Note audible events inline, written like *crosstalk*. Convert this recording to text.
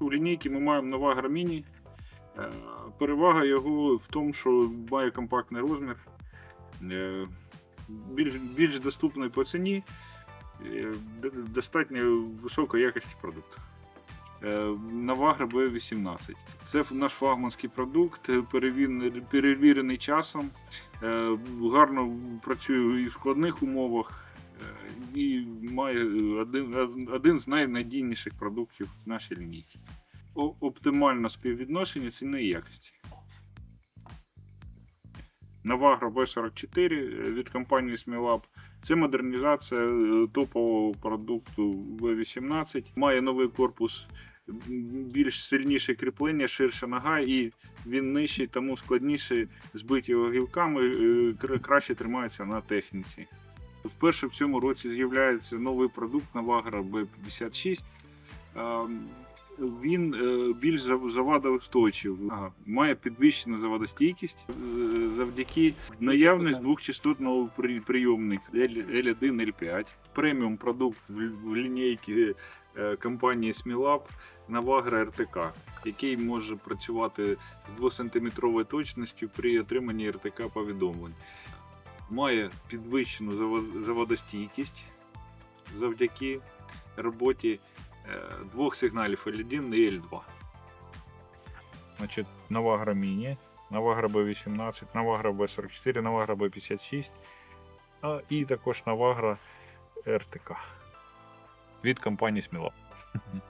У лінійці ми маємо Nova Mini. Е, Перевага його в тому, що має компактний розмір, е, більш, більш доступний по ціні, е, достатньо високої якості продукту. Navagra B18. Це наш флагманський продукт, перевірений, часом, гарно працює і в складних умовах, і має один, один з найнадійніших продуктів в нашій лінійці. О- Оптимальне співвідношення ціни і якості. Navagra B44 е, від компанії Smilab. Це модернізація е, топового продукту V18. Має новий корпус, більш сильніше кріплення, ширша нога, і він нижчий, тому складніше збиті його гілками, е, краще тримається на техніці. Вперше в цьому році з'являється новий продукт Navagra B56. Ем, Він е, більш зав- завадоустойчивий, Ага. має підвищену заводостійкість е, завдяки наявність двохчастотного при- прийомника L1, L5. Преміум продукт в лінійці е, компанії Smilab Navagra RTK, який може працювати з 2-сантиметровою точністю при отриманні RTK повідомлень. Має підвищену заводостійкість завдяки роботі е, двох сигналів L1 і L2. Значить, Navagra Mini, Navagra B18, Navagra B44, Navagra B56 а, і також Navagra RTK від компанії Smilab. *laughs*